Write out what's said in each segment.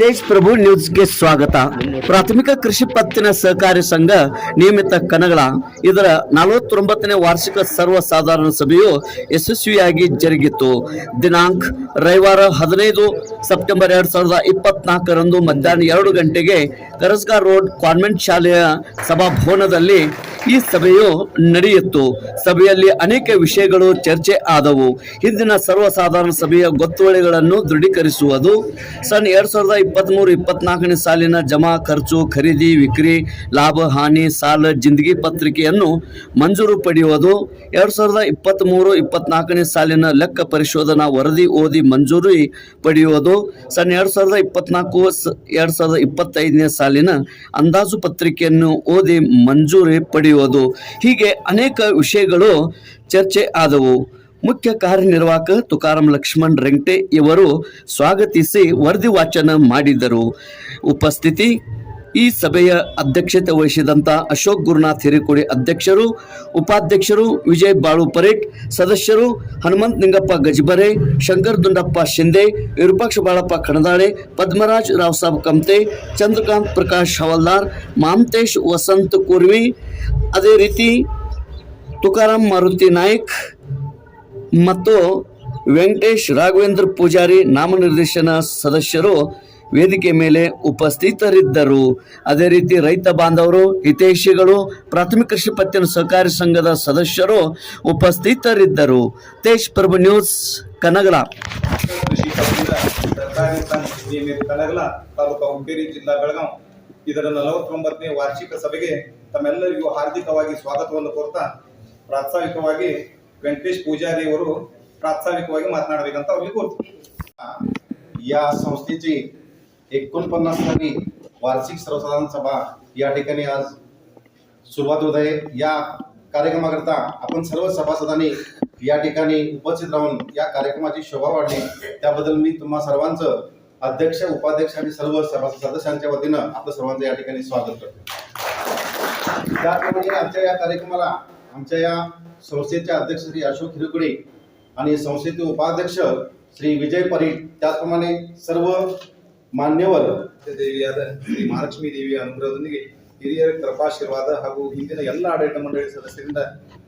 ತೇಜ್ ಪ್ರಭು ನ್ಯೂಸ್ಗೆ ಸ್ವಾಗತ. ಪ್ರಾಥಮಿಕ ಕೃಷಿ ಪತ್ತಿನ ಸಹಕಾರಿ ಸಂಘ ನಿಯಮಿತ ಕನಗಳ ಇದರ ನಲವತ್ತೊಂಬತ್ತನೇ ವಾರ್ಷಿಕ ಸರ್ವಸಾಧಾರಣ ಸಭೆಯು ಯಶಸ್ವಿಯಾಗಿ ಜರುಗಿತು. ದಿನಾಂಕ ರವಿವಾರ ಹದಿನೈದು ಸೆಪ್ಟೆಂಬರ್ ಎರಡ್ ಸಾವಿರದ ಇಪ್ಪತ್ನಾಲ್ಕರಂದು ಮಧ್ಯಾಹ್ನ ಎರಡು ಗಂಟೆಗೆ ಕರಸ್ಗಾರ್ ರೋಡ್ ಕಾನ್ವೆಂಟ್ ಶಾಲೆಯ ಸಭಾಭವನದಲ್ಲಿ ಈ ಸಭೆಯು ನಡೆಯಿತು. ಸಭೆಯಲ್ಲಿ ಅನೇಕ ವಿಷಯಗಳು ಚರ್ಚೆ ಆದವು. ಹಿಂದಿನ ಸರ್ವಸಾಧಾರಣ ಸಭೆಯ ಗೊತ್ತುವಳಿಗಳನ್ನು ದೃಢೀಕರಿಸುವುದು. ಸನ್ ಎರಡ್ ಸಾವಿರದ ಇಪ್ಪತ್ತ್ಮೂರು ಇಪ್ಪತ್ನಾಲ್ಕನೇ ಸಾಲಿನ ಜಮಾ ಖರ್ಚು, ಖರೀದಿ, ವಿಕ್ರಿ, ಲಾಭ, ಹಾನಿ, ಸಾಲ, ಜಿಂದಗಿ ಪತ್ರಿಕೆಯನ್ನು ಮಂಜೂರು ಪಡೆಯುವುದು. ಎರಡ್ ಸಾವಿರದ ಇಪ್ಪತ್ತ್ಮೂರು ಇಪ್ಪತ್ನಾಲ್ಕನೇ ಸಾಲಿನ ಲೆಕ್ಕ ಪರಿಶೋಧನಾ ವರದಿ ಓದಿ ಮಂಜೂರಿ ಪಡೆಯುವುದು. ಸನ್ ಎರಡ್ ಸಾವಿರದ ಇಪ್ಪತ್ನಾಲ್ಕು ಎರಡ್ ಸಾವಿರದ ಇಪ್ಪತ್ತೈದನೇ ಸಾಲಿನ ಅಂದಾಜು ಪತ್ರಿಕೆಯನ್ನು ಓದಿ ಮಂಜೂರಿ ಪಡೆಯುವುದು ಹೀಗೆ ಅನೇಕ ವಿಷಯಗಳು ಚರ್ಚೆ ಆದವು. ಮುಖ್ಯ ಕಾರ್ಯನಿರ್ವಾಹಕ ತುಕಾರಾಂ ಲಕ್ಷ್ಮಣ್ ರೆಂಗ್ಟೆ ಇವರು ಸ್ವಾಗತಿಸಿ ವರದಿ ವಾಚನ ಮಾಡಿದರು. ಉಪಸ್ಥಿತಿ ಈ ಸಭೆಯ ಅಧ್ಯಕ್ಷತೆ ವಹಿಸಿದಂಥ ಅಶೋಕ್ ಗುರುನಾಥ್ ಹಿರೇಕೊಡಿ ಅಧ್ಯಕ್ಷರು, ಉಪಾಧ್ಯಕ್ಷರು ವಿಜಯ್ ಬಾಳು ಪರೇಟ್ ಸದಸ್ಯರು ಹನುಮಂತ್ ನಿಂಗಪ್ಪ ಗಜಬರೆ, ಶಂಕರ್ ದುಂಡಪ್ಪ ಶಿಂದೆ, ವಿರೂಪಾಕ್ಷ ಬಾಳಪ್ಪ ಕಣದಾಳೆ, ಪದ್ಮರಾಜ್ ರಾವ್ ಸಾಬ್ ಕಮತೆ ಚಂದ್ರಕಾಂತ್ ಪ್ರಕಾಶ್ ಹವಲ್ದಾರ್ ಮಾಮತೇಶ್ ವಸಂತ್ ಕುರ್ವಿ ಅದೇ ರೀತಿ ತುಕಾರಾಮ್ ಮಾರುತಿ ನಾಯ್ಕ್ ಮತ್ತು ವೆಂಕಟೇಶ್ ರಾಘವೇಂದ್ರ ಪೂಜಾರಿ ನಾಮನಿರ್ದೇಶನ ಸದಸ್ಯರು ವೇದಿಕೆ ಮೇಲೆ ಉಪಸ್ಥಿತರಿದ್ದರು ಅದೇ ರೀತಿ ರೈತ ಬಾಂಧವರು ಹಿತೈಷಿಗಳು ಪ್ರಾಥಮಿಕ ಕೃಷಿ ಪತ್ತಿನ ಸಹಕಾರಿ ಸಂಘದ ಸದಸ್ಯರು ಉಪಸ್ಥಿತರಿದ್ದರು ತೇಜ್ ಪ್ರಭು ನ್ಯೂಸ್ ಕನಗಲ ಕೃಷಿ ಪತ್ತಿನ ಸರ್ಕಾರಿ ಸಂಘ ನಿಯಮಿತ ಕನಗಲ ತಾಲೂಕು ಹುಕ್ಕೇರಿ ಜಿಲ್ಲಾ ಬೆಳಗಾಂ ಇದರ ನಲವತ್ತೊಂಬತ್ತನೇ ವಾರ್ಷಿಕ ಸಭೆಗೆ ತಮ್ಮೆಲ್ಲರಿಗೂ ಹಾರ್ದಿಕವಾಗಿ ಸ್ವಾಗತವನ್ನು ಕೋರ್ತಾ ಪ್ರಾಸ್ತಾವಿಕವಾಗಿ ವೆಂಕಟೇಶ್ ಪೂಜಾರಿ ಅವರು ಪ್ರಾಸ್ತಾವಿಕವಾಗಿ ಮಾತನಾಡಬೇಕಂತ ಅವ್ರಿಗೆ ಕೋರ್ತೀನಿ या संस्थेची एकोणपन्नासावी वार्षिक सर्वसाधारण सभा या ठिकाणी आज सुरुवात होत आहे. या कार्यक्रमाकरता आपण सर्व सभासदांनी या ठिकाणी उपस्थित राहून या कार्यक्रमाची शोभा वाढली. त्याबद्दल मी तुम्हा सर्वांचं अध्यक्ष उपाध्यक्ष आणि सर्व सभा सदस्यांच्या वतीनं आपलं सर्वांचं या ठिकाणी स्वागत करतो. त्याप्रमाणे आमच्या या कार्यक्रमाला आमच्या या संस्थेचे अध्यक्ष श्री अशोक हिरकुडे आणि संस्थेचे उपाध्यक्ष श्री विजय परीट त्याचप्रमाणे सर्व ಮಾನ್ಯವರು. ದೇವಿಯಾದ ಶ್ರೀ ಮಹಾಲಕ್ಷ್ಮೀ ದೇವಿಯ ಅನುಗ್ರಹದೊಂದಿಗೆ ಹಿರಿಯರ ಕೃಪಾಶೀರ್ವಾದ ಹಾಗೂ ಹಿಂದಿನ ಎಲ್ಲ ಆಡಳಿತ ಮಂಡಳಿ ಸದಸ್ಯರಿಂದ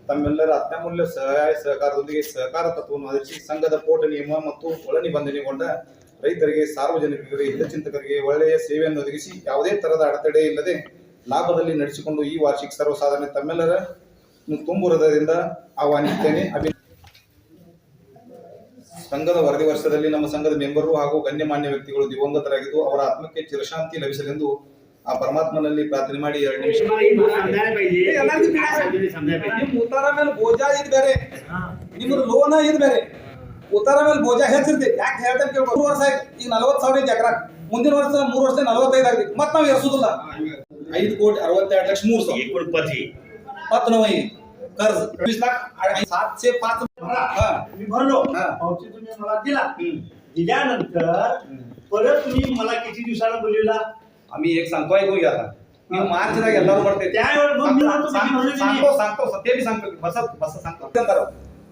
ತಮ್ಮೆಲ್ಲರ ಅತ್ಯಮೂಲ್ಯ ಸಹಾಯ ಸಹಕಾರದೊಂದಿಗೆ ಸಹಕಾರ ತತ್ವವನ್ನು ಆಧರಿಸಿ ಸಂಘದ ಕೋಟ ನಿಯಮ ಮತ್ತು ಒಳ ನಿಬಂಧನೆಗೊಂಡ ರೈತರಿಗೆ, ಸಾರ್ವಜನಿಕರಿಗೆ, ಹಿತಚಿಂತಕರಿಗೆ ಒಳ್ಳೆಯ ಸೇವೆಯನ್ನು ಒದಗಿಸಿ ಯಾವುದೇ ತರಹದ ಅಡೆತಡೆ ಇಲ್ಲದೆ ಲಾಭದಲ್ಲಿ ನಡೆಸಿಕೊಂಡು ಈ ವಾರ್ಷಿಕ ಸರ್ವಸಾಧನೆ ತಮ್ಮೆಲ್ಲರ ತುಂಬು ಆಹ್ವಾನಿಸುತ್ತೇನೆ. ಅಭಿ ಸಂಘದ ವರದಿ ವರ್ಷದಲ್ಲಿ ನಮ್ಮ ಸಂಘದ ಮೆಂಬರು ಹಾಗೂ ಗಣ್ಯಮಾನ್ಯ ವ್ಯಕ್ತಿಗಳು ದಿವಂಗತರಾಗಿದ್ದು ಅವರ ಆತ್ಮಕ್ಕೆ ಚಿರಶಾಂತಿ ಲಭಿಸಲೆಂದು ಆ ಪರಮಾತ್ಮನಲ್ಲಿ ಪ್ರಾರ್ಥನೆ ಮಾಡಿ ಎರಡು ನಿಮಿಷ ನಿಮ್ ಉತ್ತಾರ ಮೇಲೆ ಬೋಜ ಇದ್ ಬೇರೆ ನಿಮ್ದು ಲೋನ ಇದ್ ಬೇರೆ ಉತ್ತಾರ ಮೇಲೆ ಬೋಜ ಹೆಚ್ಚಿರ್ತಿ ಯಾಕೆ ಹೇಳ್ತೇನೆ ಕೇಳ್ಕೊ ಮೂರು ವರ್ಷ ಆಯ್ತು ಈಗ ನಲವತ್ತು ಸಾವಿರ ಐತಿ ಎಕರ ಮುಂದಿನ ವರ್ಷ ಮೂರು ವರ್ಷ ನಲವತ್ತೈದು ಆಗೈತಿ ಮತ್ತೆ ನಾವು ಎರ್ಸುದಿಲ್ಲ ಐದು ಕೋಟಿ ಅರವತ್ತೆರಡು ಲಕ್ಷ ಮೂರು ಸಾವಿರ एकोणपती पत नऊ कर्ज वीस लाख आणि सातशे पाच हा. ಬರ तुम्ही मला किती आम्ही एक सांगतो ऐकू गेला मार्चला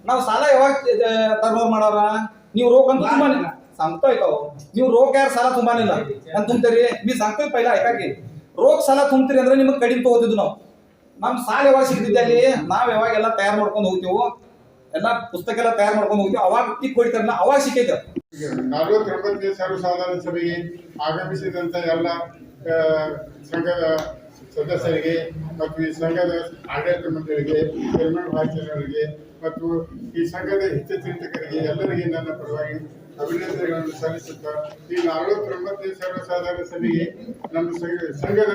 ನಾವು ಸಾಲ ಯಾವಾಗ ತರ್ವ ಮಾಡೋರಾ ನೀವು روک ಅಂತ ತುಂಬನಿಲ್ಲ सांगतोयtau ನೀವು روک ಯಾರ್ ಸಾಲ ತುಂಬಾನಿಲ್ಲ ಅಂತುತಿರಿ मी सांगतो पहिला ऐकाಕೆ ರೋಗ ಸಾಲ ತುಂಬತಿರೆಂದ್ರೆ ನಿಮಗೆ ಕಡಿಮೆ ಹೋಗುತ್ತೆ ನಾವು ನಮ್ಮ ಸಾಲ ಯಾವಾಗ ಸಿಗ್ತಿದ್ದಲ್ಲಿ ಅಲ್ಲಿ ನಾವು ಯಾವಾಗ ಎಲ್ಲಾ ತಯಾರು ಮಾಡ್ಕೊಂಡು ಹೋಗ್ತೀವು ಎಲ್ಲ ಪುಸ್ತಕ ಎಲ್ಲ ತಯಾರು ಮಾಡ್ಕೊಂಡು ಹೋಗಿ ಅವಾಗ ಟಿಕ್ ಹೊಡಿತಾರಲ್ಲ ಅವಾಗ ಸಿಕ್ಕೈತೆ. ನಲವತ್ತೊಂಬತ್ತನೇ ಸರ್ವಸಾಧಾರಣ ಸಭೆಗೆ ಆಗಮಿಸಿದಂಥ ಎಲ್ಲ ಸಂಘದ ಸದಸ್ಯರಿಗೆ ಮತ್ತು ಈ ಸಂಘದ ಆಡಳಿತ ಮಂಡಳಿಗೆ ಚೇರ್ಮನ್ ಭಾಷಣರಿಗೆ ಮತ್ತು ಈ ಸಂಘದ ಹಿತಚಿಂತಕರಿಗೆ ಎಲ್ಲರಿಗೆ ನನ್ನ ಪರವಾಗಿ ಅಭಿನಂದನೆಗಳನ್ನು ಸಲ್ಲಿಸುತ್ತಾ ಈ ಅರವತ್ತೊಂಬತ್ತನೇ ಸರ್ವಸಾಧಾರಣ ಸಭೆಗೆ ನಮ್ಮ ಸಂಘ- ಸಂಘದ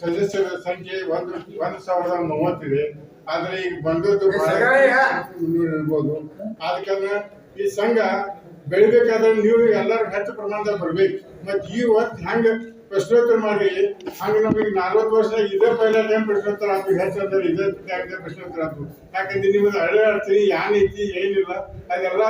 ಸದಸ್ಯರ ಸಂಖ್ಯೆ ಒಂದು ಒಂದು ಸಾವಿರದ ಮೂವತ್ತಿದೆ. ಆದರೆ ಈಗ ಬಂದದ್ದು ಇರ್ಬೋದು ಆದ ಕಾರಣ ಈ ಸಂಘ ಬೆಳಿಬೇಕಾದ್ರೆ ನೀವು ಎಲ್ಲರೂ ಹೆಚ್ಚು ಪ್ರಮಾಣದಲ್ಲಿ ಬರ್ಬೇಕು. ಮತ್ತು ಈ ಹೊತ್ತು ಹೆಂಗೆ ಪ್ರಶ್ನೋತ್ತರ ಮಾಡಿ ಹಾಗೆ ನಮಗೆ ನಲ್ವತ್ತು ವರ್ಷ ಇದೇ ಪೈಲ ಟೈಮ್ ಪ್ರಶ್ನೋತ್ತರ ಆತು ಹೆಚ್ಚು ಅಂದ್ರೆ ಇದೇ ಟೈಮ್ದಾಗ ಪ್ರಶ್ನೋತ್ತರ ಆಯ್ತು ಯಾಕಂದ್ರೆ ನಿಮ್ಮದು ಹಳೆ ಅಡ್ತೀನಿ ಏನೈತಿ ಏನಿಲ್ಲ, ಅದೆಲ್ಲ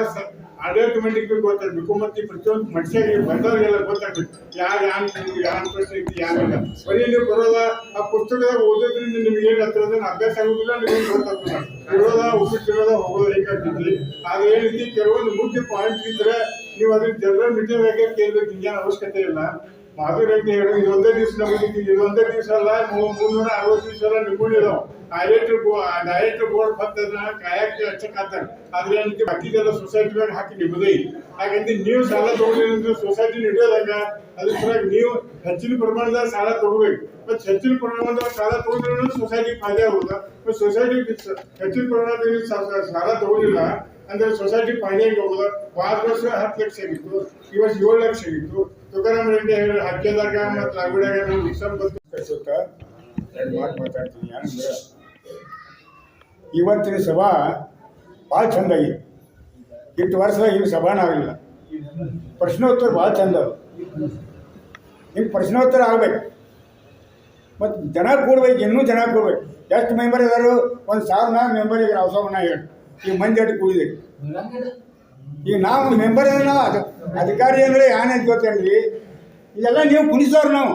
ಮಂಡಳಿಗೆ ಗೊತ್ತಾಗ್ಬೇಕು. ಮತ್ತು ಪ್ರತಿಯೊಂದು ಮನುಷ್ಯರಿಗೆ ಬಂದವರಿಗೆಲ್ಲ ಗೊತ್ತಾಗ್ಬೇಕು. ಯಾರು ಯಾನ್ ಯಾನ್ ಪ್ರಶ್ನೆ ಐತಿ ಯಾನಿಲ್ಲ ಬರೀ ನೀವು ಬರೋದ ಆ ಪುಸ್ತಕದಾಗ ಓದೋದ್ರಿಂದ ನಿಮ್ಗೆ ಏನು ಹತ್ತಿರದ ಅಭ್ಯಾಸ ಆಗುದಿಲ್ಲ, ನಿಮಗೆ ಗೊತ್ತಾಗ್ತದೆ ಇರೋದ, ಉಪ್ಪಿಟ್ಟಿರೋದ ಹೋಗೋದು ಹೇಗಾಗ್ತೈತಿ ಆದ್ರೆ ಏನೈತಿ ಕೆಲವೊಂದು ಮುಖ್ಯ ಪಾಯಿಂಟ್ ಇದ್ರೆ ನೀವು ಅದನ್ನ ಜನರಲ್ ಮೀಟಿಂಗ್ ಕೇಳ್ಬೇಕು ಹಿಂಗೇನು ಅವಶ್ಯಕತೆ ಇಲ್ಲ. ಮಾಧುರಿ ಹೇಳಿ ಇದೊಂದೇ ದಿವಸ ನಮಗೆ ಇದೊಂದೇ ದಿವಸ ಅಲ್ಲ ಮುನ್ನೂರ ಅರವತ್ತು ದಿವಸ ಎಲ್ಲ ನಿಂತ್ಕೊಂಡಿದಾವ ಡೈರೆಕ್ಟರ್ ಡೈರೆಕ್ಟರ್ ಬೋರ್ಡ್ ಬರ್ತದ ಕಾಯಕ್ಕೆ ಹಚ್ಚಕ್ಕಾತಾರ ಆದ್ರೆ ಏನಕ್ಕೆ ಬಾಕಿದೆಲ್ಲ ಸೊಸೈಟಿ ಮೇಲೆ ಹಾಕಿ ನಿಮ್ಮದೇ ಹಾಗಂತ ನೀವು ಸಾಲ ತಗೊಂಡಿದ್ರೆ ಸೊಸೈಟಿ ನಡೆಯೋದಾಗ ಅದ್ರ ಸಲುವಾಗಿ ನೀವು ಹೆಚ್ಚಿನ ಪ್ರಮಾಣದಾಗ ಸಾಲ ತಗೋಬೇಕು. ಮತ್ತೆ ಹೆಚ್ಚಿನ ಪ್ರಮಾಣದಾಗ ಸಾಲ ತಗೊಂಡ್ರೆ ಸೊಸೈಟಿ ಫಾಯ್ದೆ ಆಗುದ ಮತ್ತೆ ಸೊಸೈಟಿ ಹೆಚ್ಚಿನ ಪ್ರಮಾಣದಲ್ಲಿ ಸಾಲ ತಗೊಂಡಿಲ್ಲ ಅಂದ್ರೆ ಸೊಸೈಟಿ ಫೈನಾನ್ಸ್ ಹೋಗೋದು ವಾರ ವರ್ಷ ಹತ್ತು ಲಕ್ಷ ಆಗಿತ್ತು ಇವತ್ತು ಏಳು ಲಕ್ಷ ಆಗಿತ್ತು ತುಕಾರಾಮ್ ರೆಡ್ಡಿ ಹೇಳಿ ಹಕ್ಕೆದಾಗ ಮತ್ತು ರಾಗುಡ್ಯಾಗ ನಾವು ಮಿಕ್ಸರ್ ಬಂದು ಕಳಿಸುತ್ತ? ಎರಡು ಮಾತು ಮಾತಾಡ್ತೀನಿ ಯಾಕಂದ್ರೆ ಇವತ್ತಿನ ಸಭಾ ಭಾಳ ಚಂದ ಆಗಿದೆ. ಇಷ್ಟು ವರ್ಷದಾಗ ಈ ಸಭಾನ ಆಗಲಿಲ್ಲ ಪ್ರಶ್ನೋತ್ತರ ಭಾಳ ಚಂದ ಹಿಂಗೆ ಪ್ರಶ್ನೋತ್ತರ ಆಗ್ಬೇಕು. ಮತ್ತು ಜನ ಕೂಡ್ಬೇಕು, ಇನ್ನೂ ಜನ ಕೂಡ್ಬೇಕು. ಎಷ್ಟು ಮೆಂಬರ್ ಇದಾರು ಒಂದು ಸಾವಿರ ಮೆಂಬರ್ ಹೊಸ ಅವಸರನ ಹೇಳಿ. ಈಗ ಮಂದಿ ಅಟ್ಟು ಕೂಡಿದೆ. ಈಗ ನಾವು ಮೆಂಬರ್ ಅಧ- ಅಧಿಕಾರಿ ಅಂದ್ರೆ ಏನೇನು ಗೊತ್ತೇನ್ರಿ ಇದೆಲ್ಲ ನೀವು ಕುಣಿಸೋರು ನಾವು.